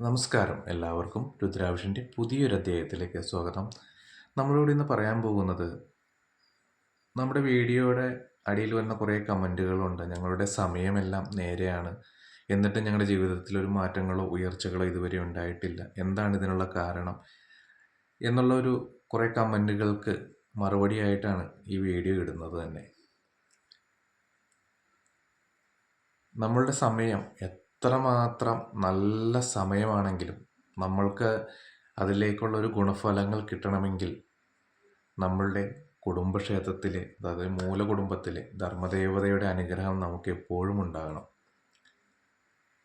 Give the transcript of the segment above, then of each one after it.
നമസ്കാരം. എല്ലാവർക്കും രുദ്രാവിഷന്റെ പുതിയൊരു അധ്യായത്തിലേക്ക് സ്വാഗതം. നമ്മളോട് ഇന്ന് പറയാൻ പോകുന്നത് നമ്മുടെ വീഡിയോയുടെ അടിയിൽ വരുന്ന കുറേ കമന്റുകളുണ്ട്. ഞങ്ങളുടെ സമയമെല്ലാം നേരെയാണ്. എന്നിട്ട് ഞങ്ങളുടെ ജീവിതത്തിൽ ഒരു മാറ്റങ്ങളോ ഉയർച്ചകളോ ഇതുവരെ ഉണ്ടായിട്ടില്ല. എന്താണ് ഇതിനുള്ള കാരണം എന്നുള്ള ഒരു കുറേ കമന്റുകൾക്ക് മറുപടിയായിട്ടാണ് ഈ വീഡിയോ ഇടുന്നത് തന്നെ. നമ്മളുടെ സമയം എത്രമാത്രം നല്ല സമയമാണെങ്കിലും നമ്മൾക്ക് അതിലേക്കുള്ളൊരു ഗുണഫലങ്ങൾ കിട്ടണമെങ്കിൽ നമ്മളുടെ കുടുംബക്ഷേത്രത്തിലെ അതായത് മൂലകുടുംബത്തിലെ ധർമ്മദേവതയുടെ അനുഗ്രഹം നമുക്ക് എപ്പോഴും ഉണ്ടാകണം.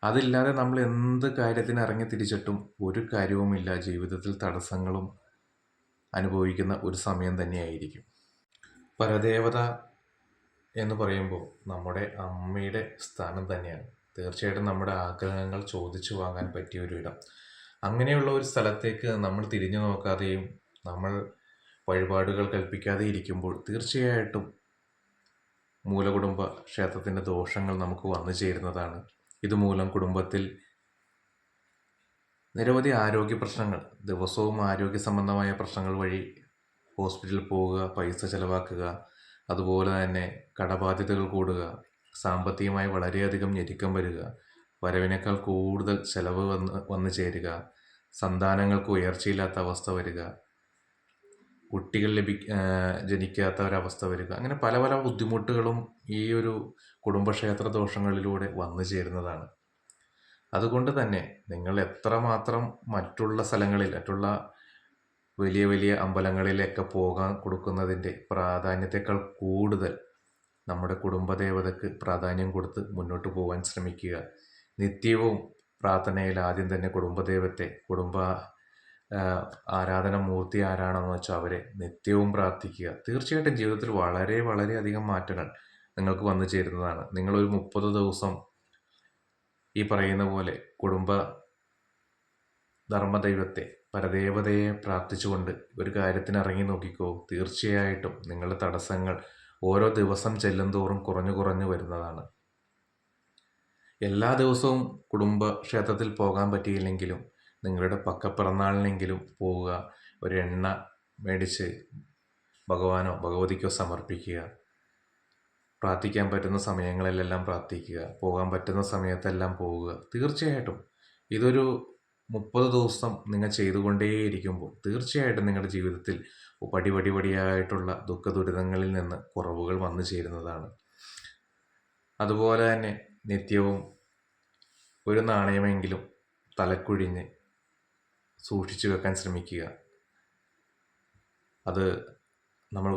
അതില്ലാതെ നമ്മൾ എന്ത് കാര്യത്തിന് ഇറങ്ങി തിരിച്ചിട്ടും ഒരു കാര്യവുമില്ല. ജീവിതത്തിൽ തടസ്സങ്ങളും അനുഭവിക്കുന്ന ഒരു സമയം തന്നെയായിരിക്കും. പരദേവത എന്ന് പറയുമ്പോൾ നമ്മുടെ അമ്മയുടെ സ്ഥാനം തന്നെയാണ്. തീർച്ചയായിട്ടും നമ്മുടെ ആഗ്രഹങ്ങൾ ചോദിച്ചു വാങ്ങാൻ പറ്റിയ ഒരു ഇടം അങ്ങനെയുള്ള ഒരു സ്ഥലത്തേക്ക് നമ്മൾ തിരിഞ്ഞു നോക്കാതെയും നമ്മൾ വഴിപാടുകൾ കൽപ്പിക്കാതെ ഇരിക്കുമ്പോൾ തീർച്ചയായിട്ടും മൂലകുടുംബ ക്ഷേത്രത്തിന്റെ ദോഷങ്ങൾ നമുക്ക് വന്നു ചേരുന്നതാണ്. ഇതുമൂലം കുടുംബത്തിൽ നിരവധി ആരോഗ്യ പ്രശ്നങ്ങൾ ദിവസവും ആരോഗ്യ സംബന്ധമായ പ്രശ്നങ്ങൾ വഴി ഹോസ്പിറ്റലിൽ പോവുക പൈസ ചിലവാക്കുക അതുപോലെ തന്നെ കടബാധ്യതകൾ കൂടുക സാമ്പത്തികമായി വളരെയധികം ഞെരുക്കം വരിക വരവിനേക്കാൾ കൂടുതൽ ചെലവ് വന്ന് വന്നു ചേരുക സന്താനങ്ങൾക്ക് ഉയർച്ചയില്ലാത്ത അവസ്ഥ വരിക കുട്ടികൾ ലഭി ജനിക്കാത്ത ഒരവസ്ഥ വരിക അങ്ങനെ പല പല ബുദ്ധിമുട്ടുകളും ഈ ഒരു കുടുംബക്ഷേത്ര ദോഷങ്ങളിലൂടെ വന്നു ചേരുന്നതാണ്. അതുകൊണ്ട് തന്നെ നിങ്ങൾ എത്രമാത്രം മറ്റുള്ള സ്ഥലങ്ങളിൽ മറ്റുള്ള വലിയ വലിയ അമ്പലങ്ങളിലൊക്കെ പോകാൻ കൊടുക്കുന്നതിന്റെ പ്രാധാന്യത്തെക്കാൾ കൂടുതൽ നമ്മുടെ കുടുംബദേവതയ്ക്ക് പ്രാധാന്യം കൊടുത്ത് മുന്നോട്ട് പോകാൻ ശ്രമിക്കുക. നിത്യവും പ്രാർത്ഥനയിൽ ആദ്യം തന്നെ കുടുംബദേവത്തെ കുടുംബ ആരാധന മൂർത്തി ആരാണെന്ന് വെച്ചാൽ അവരെ നിത്യവും പ്രാർത്ഥിക്കുക. തീർച്ചയായിട്ടും ജീവിതത്തിൽ വളരെ വളരെ അധികം മാറ്റങ്ങൾ നിങ്ങൾക്ക് വന്നു ചേരുന്നതാണ്. നിങ്ങളൊരു മുപ്പത് ദിവസം ഈ പറയുന്ന പോലെ കുടുംബ ധർമ്മദൈവത്തെ പരദേവതയെ പ്രാർത്ഥിച്ചുകൊണ്ട് ഒരു കാര്യത്തിന് ഇറങ്ങി നോക്കിക്കോ. തീർച്ചയായിട്ടും നിങ്ങളുടെ തടസ്സങ്ങൾ ഓരോ ദിവസം ചെല്ലുന്തോറും കുറഞ്ഞു കുറഞ്ഞു വരുന്നതാണ്. എല്ലാ ദിവസവും കുടുംബ ക്ഷേത്രത്തിൽ പോകാൻ പറ്റിയില്ലെങ്കിലും നിങ്ങളുടെ പക്കപ്പിറന്നാളിനെങ്കിലും പോവുക ഒരു എണ്ണ മേടിച്ച് ഭഗവാനോ ഭഗവതിക്കോ സമർപ്പിക്കുക പ്രാർത്ഥിക്കാൻ പറ്റുന്ന സമയങ്ങളിലെല്ലാം പ്രാർത്ഥിക്കുക പോകാൻ പറ്റുന്ന സമയത്തെല്ലാം പോവുക തീർച്ചയായിട്ടും ഇതൊരു മുപ്പത് ദിവസം നിങ്ങൾ ചെയ്തുകൊണ്ടേയിരിക്കുമ്പോൾ തീർച്ചയായിട്ടും നിങ്ങളുടെ ജീവിതത്തിൽ പടി പടി പടിയായിട്ടുള്ള ദുഃഖ ദുരിതങ്ങളിൽ നിന്ന് കുറവുകൾ വന്നു ചേരുന്നതാണ്. അതുപോലെ തന്നെ നിത്യവും ഒരു നാണയമെങ്കിലും തലക്കുഴിഞ്ഞ് സൂക്ഷിച്ചു വെക്കാൻ ശ്രമിക്കുക. അത് നമ്മൾ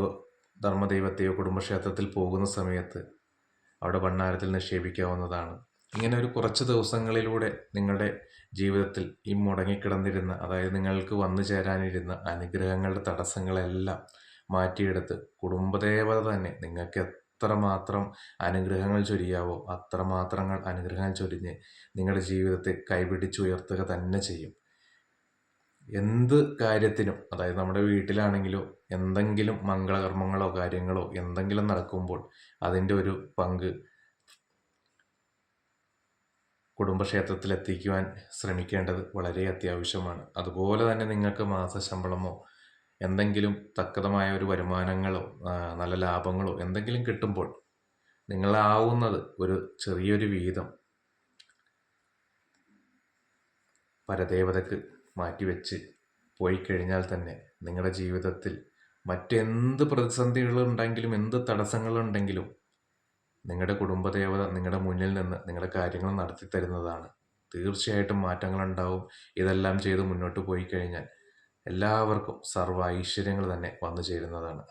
ധർമ്മദൈവത്തെയോ കുടുംബക്ഷേത്രത്തിൽ പോകുന്ന സമയത്ത് അവിടെ ഭണ്ണാരത്തിൽ നിക്ഷേപിക്കാവുന്നതാണ്. ഇങ്ങനെ ഒരു കുറച്ച് ദിവസങ്ങളിലൂടെ നിങ്ങളുടെ ജീവിതത്തിൽ ഈ മുടങ്ങിക്കിടന്നിരുന്ന അതായത് നിങ്ങൾക്ക് വന്നു ചേരാനിരുന്ന അനുഗ്രഹങ്ങളുടെ തടസ്സങ്ങളെല്ലാം മാറ്റിയെടുത്ത് കുടുംബദേവത തന്നെ നിങ്ങൾക്ക് എത്രമാത്രം അനുഗ്രഹങ്ങൾ ചൊരിയാവോ അത്രമാത്രങ്ങൾ അനുഗ്രഹങ്ങൾ ചൊരിഞ്ഞ് നിങ്ങളുടെ ജീവിതത്തെ കൈപിടിച്ചുയർത്തുക തന്നെ ചെയ്യും. എന്ത് കാര്യത്തിനും അതായത് നമ്മുടെ വീട്ടിലാണെങ്കിലോ എന്തെങ്കിലും മംഗളകർമ്മങ്ങളോ കാര്യങ്ങളോ എന്തെങ്കിലും നടക്കുമ്പോൾ അതിന്റെ ഒരു പങ്ക് കുടുംബക്ഷേത്രത്തിൽ എത്തിക്കുവാൻ ശ്രമിക്കേണ്ടത് വളരെ അത്യാവശ്യമാണ്. അതുപോലെ തന്നെ നിങ്ങൾക്ക് മാസശമ്പളമോ എന്തെങ്കിലും തക്കതമായ ഒരു വരുമാനങ്ങളോ നല്ല ലാഭങ്ങളോ എന്തെങ്കിലും കിട്ടുമ്പോൾ നിങ്ങളാവുന്നത് ഒരു ചെറിയൊരു വീതം പരദേവതക്ക് മാറ്റിവെച്ച് പോയി കഴിഞ്ഞാൽ തന്നെ നിങ്ങളുടെ ജീവിതത്തിൽ മറ്റെന്ത് പ്രതിസന്ധികളുണ്ടെങ്കിലും എന്ത് തടസ്സങ്ങളുണ്ടെങ്കിലും നിങ്ങളുടെ കുടുംബദേവത നിങ്ങളുടെ മുന്നിൽ നിന്ന് നിങ്ങളുടെ കാര്യങ്ങൾ നടത്തി തരുന്നതാണ്. തീർച്ചയായിട്ടും മാറ്റങ്ങളുണ്ടാവും. ഇതെല്ലാം ചെയ്ത് മുന്നോട്ട് പോയി കഴിഞ്ഞാൽ എല്ലാവർക്കും സർവ ഐശ്വര്യങ്ങൾ തന്നെ വന്നു ചേരുന്നതാണ്.